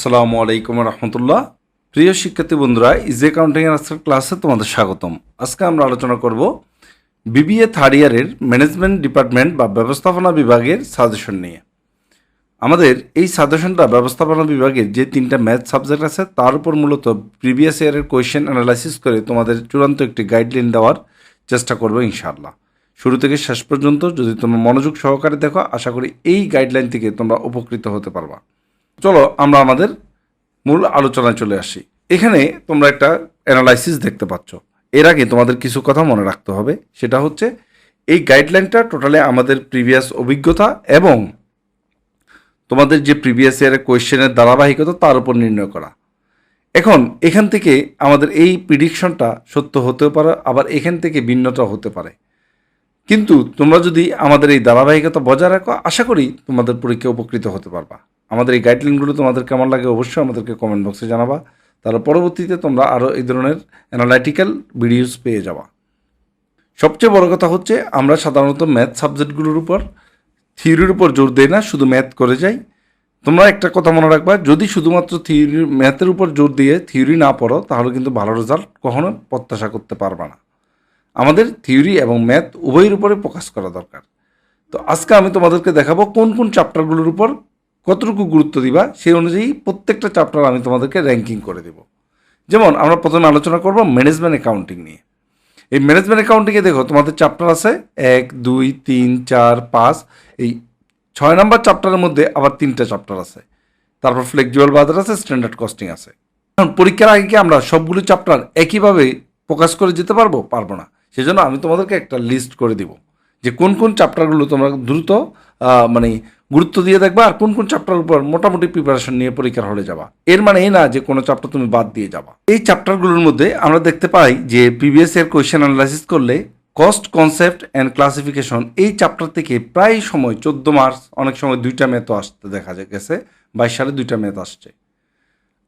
আসসালামু আলাইকুম রহমতুল্লাহ। প্রিয় শিক্ষার্থী বন্ধুরা ইজি অ্যাকাউন্টিং এর আজকের ক্লাসে তোমাদের স্বাগতম। আজকে আমরা আলোচনা করব বিবিএ থার্ড ইয়ারের ম্যানেজমেন্ট ডিপার্টমেন্ট বা ব্যবস্থাপনা বিভাগের সাজেশন নিয়ে। আমাদের এই সাজেশনটা ব্যবস্থাপনা বিভাগের যে তিনটা ম্যাথ সাবজেক্ট আছে, তার উপর মূলত প্রিভিয়াস ইয়ারের কোয়েশ্চেন অ্যানালাইসিস করে তোমাদের চূড়ান্ত একটি গাইডলাইন দেওয়ার চেষ্টা করব ইনশাআল্লাহ। শুরু থেকে শেষ পর্যন্ত যদি তোমরা মনোযোগ সহকারে দেখো, আশা করি এই গাইডলাইন থেকে তোমরা উপকৃত হতে পারবা। চলো আমরা আমাদের মূল আলোচনায় চলে আসি। এখানে তোমরা একটা অ্যানালাইসিস দেখতে পাচ্ছ। এর আগে তোমাদের কিছু কথা মনে রাখতে হবে। সেটা হচ্ছে, এই গাইডলাইনটা টোটালি আমাদের প্রিভিয়াস অভিজ্ঞতা এবং তোমাদের যে প্রিভিয়াস ইয়ারের কোয়েশ্চেনের ধারাবাহিকতা তার উপর নির্ণয় করা। এখন, এখান থেকে আমাদের এই প্রিডিকশনটা সত্য হতেও পারে, আবার এখান থেকে ভিন্নতা হতে পারে। কিন্তু তোমরা যদি আমাদের এই ধারাবাহিকতা বজায় রাখো, আশা করি তোমাদের পরীক্ষা উপকৃত হতে পারবা। আমাদের এই গাইডলাইনগুলো তোমাদের কেমন লাগে অবশ্যই আমাদেরকে কমেন্ট বক্সে জানাবা। তার পরবর্তীতে তোমরা আরও এই ধরনের অ্যানালাইটিক্যাল ভিডিওস পেয়ে যাবা। সবচেয়ে বড় কথা হচ্ছে, আমরা সাধারণত ম্যাথ সাবজেক্টগুলোর উপর থিওরির উপর জোর দেই না, শুধু ম্যাথ করে যাই। তোমরা একটা কথা মনে রাখবা, যদি শুধুমাত্র থিওরি ম্যাথের উপর জোর দিয়ে থিওরি না পড়ো, তাহলে কিন্তু ভালো রেজাল্ট কখনো প্রত্যাশা করতে পারবা না। আমাদের থিওরি এবং ম্যাথ উভয়ের উপরে ফোকাস করা দরকার। তো আজকে আমি তোমাদেরকে দেখাবো কোন কোন চ্যাপ্টারগুলোর উপর কতটুকু গুরুত্ব দিবা, সেই অনুযায়ী প্রত্যেকটা চ্যাপ্টার আমি তোমাদেরকে র্যাঙ্কিং করে দেব। যেমন, আমরা প্রথমে আলোচনা করব ম্যানেজমেন্ট অ্যাকাউন্টিং নিয়ে। এই ম্যানেজমেন্ট অ্যাকাউন্টিংয়ে দেখো, তোমাদের চ্যাপ্টার আছে এক, দুই, তিন, চার, পাঁচ, এই ছয় নম্বর চ্যাপ্টারের মধ্যে আবার তিনটা চ্যাপ্টার আছে। তারপর ফ্লেক্সিবল বাজার আছে স্ট্যান্ডার্ড কস্টিং আছে। এখন পরীক্ষার আগে কি আমরা সবগুলো চ্যাপ্টার একইভাবে প্রকাশ করে যেতে পারব? পারব না। সেজন্য আমি তোমাদেরকে একটা লিস্ট করে দিব যে কোন কোন চ্যাপ্টারগুলো তোমরা দ্রুত মানে গুরুত্ব দিয়ে দেখবা আর কোন কোন চ্যাপ্টার উপর মোটামুটি প্রিপারেশন নিয়ে পরীক্ষার হলে যাবা। এর মানে এই না যে কোনো চ্যাপ্টার তুমি বাদ দিয়ে যাবা। এই চ্যাপ্টারগুলোর মধ্যে আমরা দেখতে পাই যে প্রিভিয়াস ইয়ার কোয়েশ্চেন অ্যানালাইসিস করলে কস্ট কনসেপ্ট অ্যান্ড ক্লাসিফিকেশন এই চ্যাপ্টার থেকে প্রায় সময় চোদ্দ মার্চ অনেক সময় দুইটা ম্যাথও আসতে দেখা যায়, গেছে বাইশ সালে দুইটা ম্যাথ আসছে।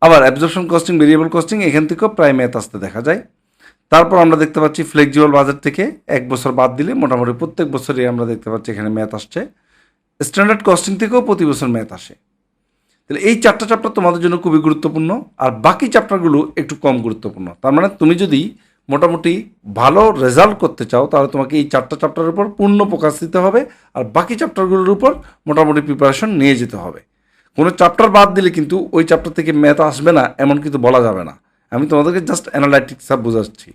আবার অ্যাবজর্পশন কস্টিং ভেরিয়েবল কস্টিং এখান থেকেও প্রায় ম্যাথ আসতে দেখা যায়। তারপর আমরা দেখতে পাচ্ছি ফ্লেক্সিবল বাজার থেকে এক বছর বাদ দিলে মোটামুটি প্রত্যেক বছরই আমরা দেখতে পাচ্ছি এখানে ম্যাথ আসছে। স্ট্যান্ডার্ড কস্টিং থেকেও প্রতি বছর ম্যাথ আসে। তাহলে এই চারটা চ্যাপ্টার তোমাদের জন্য খুবই গুরুত্বপূর্ণ, আর বাকি চ্যাপ্টারগুলো একটু কম গুরুত্বপূর্ণ। তার মানে তুমি যদি মোটামুটি ভালো রেজাল্ট করতে চাও, তাহলে তোমাকে এই চারটা চ্যাপ্টারের উপর পূর্ণ প্রকাশ দিতে হবে, আর বাকি চ্যাপ্টারগুলোর উপর মোটামুটি প্রিপারেশন নিয়ে যেতে হবে। কোনো চ্যাপ্টার বাদ দিলে কিন্তু ওই চ্যাপ্টার থেকে ম্যাথ আসবে না, এমন কিন্তু বলা যাবে না। আমি তোমাদেরকে জাস্ট অ্যানালাইটিক্স বোঝাচ্ছি।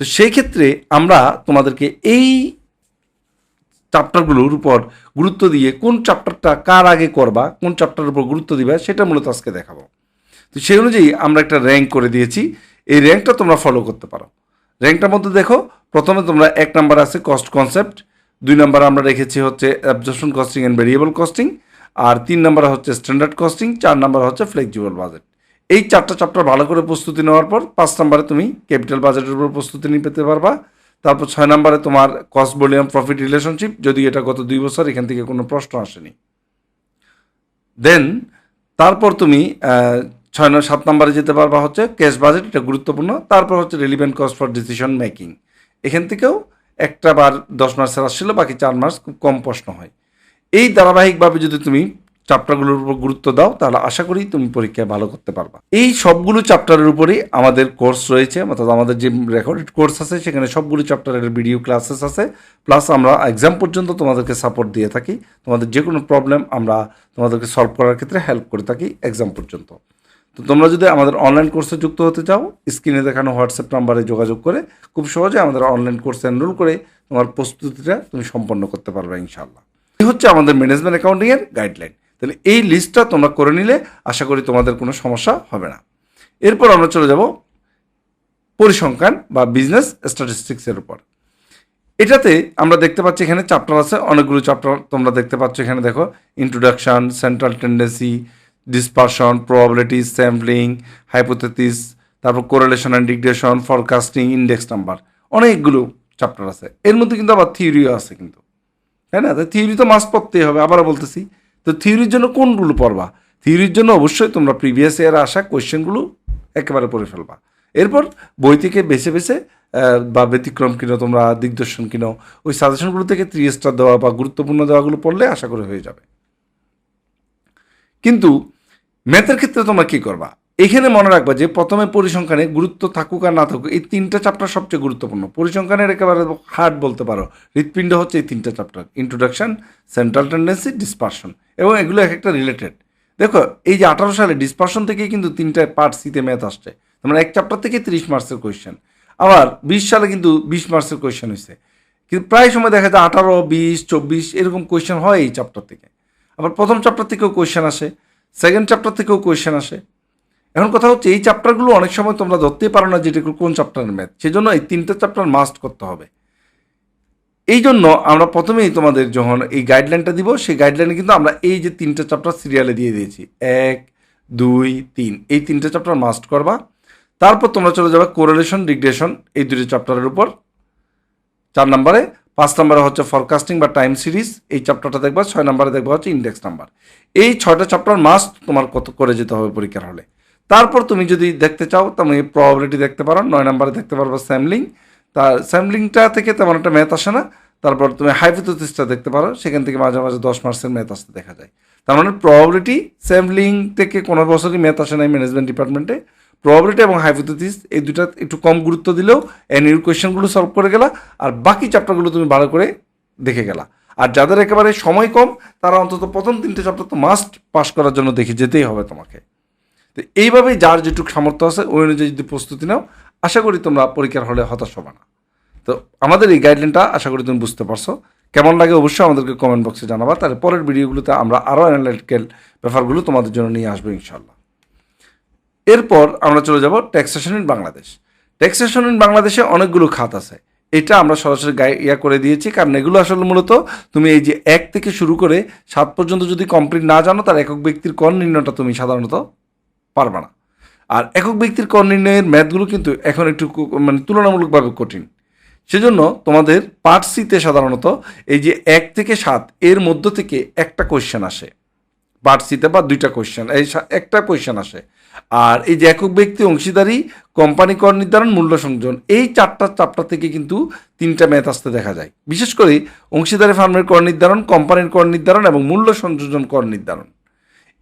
তো সেই ক্ষেত্রে আমরা তোমাদেরকে এই চ্যাপ্টারগুলোর উপর গুরুত্ব দিয়ে কোন চ্যাপ্টারটা কার আগে করবা, কোন চ্যাপ্টারের উপর গুরুত্ব দিবা, সেটা মূলত আজকে দেখাবো। তো সেই অনুযায়ী আমরা একটা র্যাঙ্ক করে দিয়েছি। এই র্যাঙ্কটা তোমরা ফলো করতে পারো। র্যাঙ্কটার মধ্যে দেখো, প্রথমে তোমরা এক নাম্বার আছে কস্ট কনসেপ্ট দুই নাম্বার আমরা রেখেছি হচ্ছে absorption costing and variable costing আর তিন নাম্বার হচ্ছে স্ট্যান্ডার্ড কস্টিং চার নাম্বার হচ্ছে ফ্লেক্সিবল বাজেট এই চারটা চ্যাপ্টার ভালো করে প্রস্তুতি নেওয়ার পর পাঁচ নম্বরে তুমি ক্যাপিটাল বাজেটের উপর প্রস্তুতি নিয়ে পেতে পারবা। তারপর ছয় নম্বরে তোমার কস্ট ভলিউম প্রফিট রিলেশনশিপ যদি এটা গত দুই বছর, এখান থেকে কোনো প্রশ্ন আসেনি। দেন তারপর তুমি ছয় ন- সাত নম্বরে যেতে পারবা হচ্ছে ক্যাশ বাজেট এটা গুরুত্বপূর্ণ। তারপর হচ্ছে relevant cost for decision making এখান থেকেও একটা বার দশ মাসের আসছিল, বাকি চার মাস খুব কম প্রশ্ন হয়। এই ধারাবাহিকভাবে যদি তুমি চ্যাপ্টারগুলোর উপর গুরুত্ব দাও, তাহলে আশা করি তুমি পরীক্ষায় ভালো করতে পারবা। এই সবগুলো চ্যাপ্টারের উপরেই আমাদের কোর্স রয়েছে, অর্থাৎ আমাদের যে রেকর্ডেড কোর্স আছে, সেখানে সবগুলো চ্যাপ্টারের ভিডিও ক্লাসেস আছে প্লাস আমরা এক্সাম পর্যন্ত তোমাদেরকে সাপোর্ট দিয়ে থাকি। তোমাদের যে কোনো প্রবলেম আমরা তোমাদেরকে সলভ করার ক্ষেত্রে হেল্প করে থাকি এক্সাম পর্যন্ত। তো তোমরা যদি আমাদের অনলাইন কোর্সে যুক্ত হতে চাও স্ক্রিনে দেখানো হোয়াটসঅ্যাপ নাম্বারে যোগাযোগ করে, খুব সহজে আমাদের অনলাইন কোর্সে এনরোল করে তোমার প্রস্তুতিটা তুমি সম্পন্ন করতে পারবে ইনশাআল্লাহ। এই হচ্ছে আমাদের ম্যানেজমেন্ট অ্যাকাউন্টিংয়ের গাইডলাইন তাহলে এই লিস্টটা তোমরা করে নিলে আশা করি তোমাদের কোনো সমস্যা হবে না। এরপর আমরা চলে যাব পরিসংখ্যান বা বিজনেস স্ট্যাটিস্টিক্সের উপর। এটাতে আমরা দেখতে পাচ্ছি এখানে চ্যাপ্টার আছে, অনেকগুলো চ্যাপ্টার তোমরা দেখতে পাচ্ছ এখানে দেখো introduction central tendency dispersion probability sampling hypothesis তারপর correlation and regression forecasting index number অনেকগুলো চ্যাপ্টার আছে। এর মধ্যে কিন্তু আবার থিওরিও আছে কিন্তু। তাই না? থিওরি তো মাস্ট পড়তেই হবে, আবারও বলতেছি তো থিওরির জন্য কোনগুলো পড়বা? থিওরির জন্য অবশ্যই তোমরা প্রিভিয়াস ইয়ারে আসা কোয়েশ্চেনগুলো একেবারে পড়ে ফেলবা। এরপর বই থেকে বেছে বেছে বা ব্যতিক্রম কিনো, তোমরা দিগদর্শন কিনো, ওই সাজেশনগুলো থেকে থ্রি স্টার দেওয়া বা গুরুত্বপূর্ণ দেওয়াগুলো পড়লে আশা করে হয়ে যাবে। কিন্তু ম্যাথের ক্ষেত্রে তোমরা কি করবা? এখানে মনে রাখবা যে প্রথমে পরিসংখ্যানে গুরুত্ব থাকুক আর না থাকুক, এই তিনটা চ্যাপ্টার সবচেয়ে গুরুত্বপূর্ণ। পরিসংখ্যানের একেবারে হার্ড বলতে পারো, হৃৎপিণ্ড হচ্ছে এই তিনটা chapter introduction central tendency dispersion এবং এগুলো এক একটা রিলেটেড দেখো, এই যে আঠারো সালে ডিসপারশন থেকে কিন্তু তিনটা পার্ট সিতে ম্যাথ আসছে। মানে এক চ্যাপ্টার থেকে তিরিশ মার্কসের কোয়েশ্চেন আবার বিশ সালে কিন্তু বিশ মার্কসের কোয়েশ্চেন হয়েছে। কিন্তু প্রায় সময় দেখা যায় আঠারো, বিশ, চব্বিশ এরকম কোয়েশ্চেন হয় এই চ্যাপ্টার থেকে। আবার প্রথম চ্যাপ্টার থেকেও কোয়েশ্চেন আসে সেকেন্ড চ্যাপ্টার থেকেও কোয়েশ্চেন আসে। এখন কথা হচ্ছে, এই চ্যাপ্টারগুলো অনেক সময় তোমরা ধরতেই পারো না যে এটা কোন চ্যাপ্টারের ম্যাথ সেজন্য এই তিনটে চ্যাপ্টার মাস্ট করতে হবে। এই জন্য আমরা প্রথমেই তোমাদের যখন এই গাইডলাইনটা দিব, সেই গাইডলাইনে কিন্তু আমরা এই যে তিনটে চ্যাপ্টার সিরিয়ালে দিয়ে দিয়েছি। এক, দুই, তিন। এই তিনটে চ্যাপ্টার মাস্ট করবা। তারপর তোমরা চলে যাবে কোরেলেশন ডিগ্রেশন এই দুটি চ্যাপ্টারের উপর। চার নম্বরে, পাঁচ নম্বরে হচ্ছে ফরকাস্টিং বা টাইম সিরিজ এই চ্যাপ্টারটা দেখবা, ছয় নম্বরে দেখবা হচ্ছে ইন্ডেক্স নাম্বার এই ছয়টা চ্যাপ্টার মাস্ট তোমার কত করে যেতে হবে পরীক্ষার হলে। তারপর তুমি যদি দেখতে চাও তুমি প্রবাবিলিটি দেখতে পারো, নয় নম্বরে দেখতে পারব স্যামলিং তার স্যামলিংটা থেকে তেমন একটা ম্যাথ আসে না। তারপর তুমি হাইপোথেসিসটা দেখতে পারো, সেখান থেকে মাঝে মাঝে দশ মার্কসের ম্যাথ আসতে দেখা যায়। তার মানে প্রবাবিলিটি স্যামলিং থেকে কোনো বছরই ম্যাথ আসে নাই ম্যানেজমেন্ট ডিপার্টমেন্টে প্রবাবিলিটি এবং হাইপোথেসিস এই দুটা একটু কম গুরুত্ব দিলেও এর কোয়েশ্চেনগুলো সলভ করে গেলা, আর বাকি চ্যাপ্টারগুলো তুমি ভালো করে দেখে গেলা। আর যাদের একেবারে সময় কম, তারা অন্তত প্রথম তিনটে চ্যাপ্টার তো মাস্ট পাস করার জন্য দেখে যেতেই হবে তোমাকে। তো এইভাবেই যার যেটুকু সামর্থ্য আছে, ওই অনুযায়ী যদি প্রস্তুতি নাও আশা করি তোমরা পরীক্ষার হলে হতাশ হবে না। তো আমাদের এই গাইডলাইনটা আশা করি তুমি বুঝতে পারছ। কেমন লাগে অবশ্যই আমাদেরকে কমেন্ট বক্সে জানাবা। তাহলে পরের ভিডিওগুলোতে আমরা আরও অ্যানালিটিক্যাল ব্যাপারগুলো তোমাদের জন্য নিয়ে আসব ইনশাল্লাহ এরপর আমরা চলে যাব taxation in Bangladesh taxation in বাংলাদেশে অনেকগুলো খাত আছে। এটা আমরা সরাসরি গাই ইয়া করে দিয়েছি। কারণ এগুলো আসলে মূলত তুমি এই যে এক থেকে শুরু করে সাত পর্যন্ত যদি কমপ্লিট না জানো, তার একক ব্যক্তির কর নির্ণয়টা তুমি সাধারণত পারবে না। আর একক ব্যক্তির কর নির্ণয়ের ম্যাথগুলো কিন্তু এখন একটু মানে তুলনামূলকভাবে কঠিন। সেজন্য তোমাদের পার্ট সিতে সাধারণত এই যে এক থেকে সাত, এর মধ্য থেকে একটা কোয়েশ্চেন আসে। পার্ট সিতে বা দুইটা কোয়েশ্চেন এই একটা কোয়েশ্চেন আসে। আর এই যে একক ব্যক্তি অংশীদারি কোম্পানি কর নির্ধারণ, মূল্য সংযোজন, এই চারটা চাপটা থেকে কিন্তু তিনটা ম্যাথ আসতে দেখা যায়। বিশেষ করে অংশীদারি ফার্মের কর নির্ধারণ কোম্পানির কর নির্ধারণ এবং মূল্য সংযোজন কর নির্ধারণ।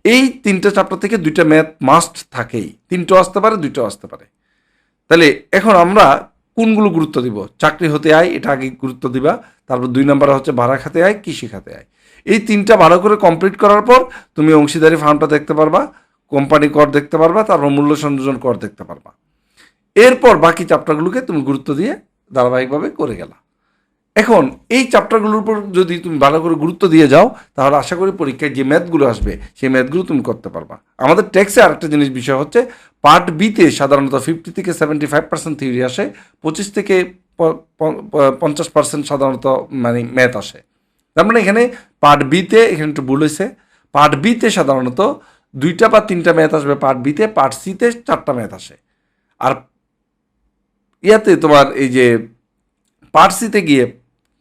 এই তিনটা চ্যাপ্টার থেকে দুইটা ম্যাথ মাস্ট থাকেই। তিনটাও আসতে পারে, দুইটাও আসতে পারে। তাহলে এখন আমরা কোনগুলো গুরুত্ব দিব? চাকরি হতে আয়, এটা আগে গুরুত্ব দিবা। তারপর দুই নম্বরে হচ্ছে ভাড়া খাতে আয়, কৃষি খাতে আয়। এই তিনটা ভালো করে কমপ্লিট করার পর তুমি অংশীদারি ফার্মটা দেখতে পারবা কোম্পানি কর দেখতে পারবা, তারপর মূল্য সংযোজন কর দেখতে পারবা। এরপর বাকি চ্যাপ্টারগুলোকে তুমি গুরুত্ব দিয়ে ধারাবাহিকভাবে করে গেলা। এখন এই চ্যাপ্টারগুলোর উপর যদি তুমি ভালো করে গুরুত্ব দিয়ে যাও, তাহলে আশা করি পরীক্ষায় যে ম্যাথগুলো আসবে, সেই ম্যাথগুলো তুমি করতে পারবা। আমাদের ট্যাক্সে আরেকটা জিনিস বিষয় হচ্ছে পার্ট বিতে সাধারণত ফিফটি থেকে সেভেন্টি ফাইভ পার্সেন্ট থিওরি আসে, পঁচিশ থেকে পঞ্চাশ পার্সেন্ট সাধারণত মানে ম্যাথ আসে। তার মানে এখানে পার্ট বিতে এখানে একটু ভুল হয়েছে পার্ট বিতে সাধারণত দুইটা বা তিনটা ম্যাথ আসবে পার্ট বিতে পার্ট সিতে চারটা ম্যাথ আসে। আর ইয়াতে তোমার এই যে পার্ট সিতে গিয়ে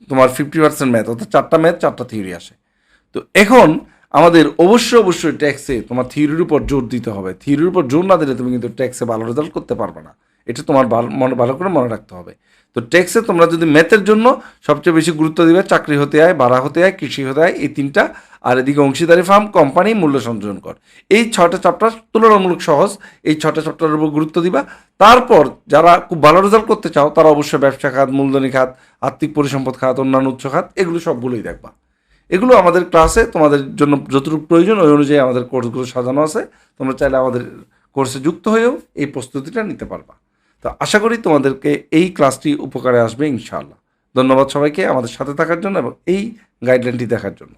তোমার ফিফটি পার্সেন্ট ম্যাথ অর্থাৎ চারটা ম্যাথ চারটা থিওরি আসে। তো এখন আমাদের অবশ্যই অবশ্যই ট্যাক্সে তোমার থিওরির উপর জোর দিতে হবে। থিওরির উপর জোর না দিলে তুমি কিন্তু ট্যাক্সে ভালো রেজাল্ট করতে পারবে না। এটা তোমার ভালো- মনে, ভালো করে মনে রাখতে হবে। তো ট্যাক্সে তোমরা যদি ম্যাথের জন্য সবচেয়ে বেশি গুরুত্ব দিবে, চাকরি হতে হয় ভাড়া হতে হয় কৃষি হতে হয় এই তিনটা। আর এদিকে অংশীদারি ফার্ম কোম্পানি মূল্য সংযোজন কর। এই ছটা চ্যাপ্টার তুলনামূলক সহজ, এই ছটা চ্যাপ্টারের উপর গুরুত্ব দিবা। তারপর যারা খুব ভালো রেজাল্ট করতে চাও, তারা অবশ্যই ব্যবসা খাত, মূলধনী খাত, আর্থিক পরিসম্পদ খাত, অন্যান্য উচ্চ খাত, এগুলো সবগুলোই দেখবা। এগুলো আমাদের ক্লাসে তোমাদের জন্য যতটুকু প্রয়োজন, ওই অনুযায়ী আমাদের কোর্সগুলো সাজানো আছে। তোমরা চাইলে আমাদের কোর্সে যুক্ত হয়েও এই প্রস্তুতিটা নিতে পারবা। তো আশা করি তোমাদেরকে এই ক্লাসটি উপকারে আসবে ইনশাআল্লাহ। ধন্যবাদ সবাইকে আমাদের সাথে থাকার জন্য এবং এই গাইডলাইনটি দেখার জন্য।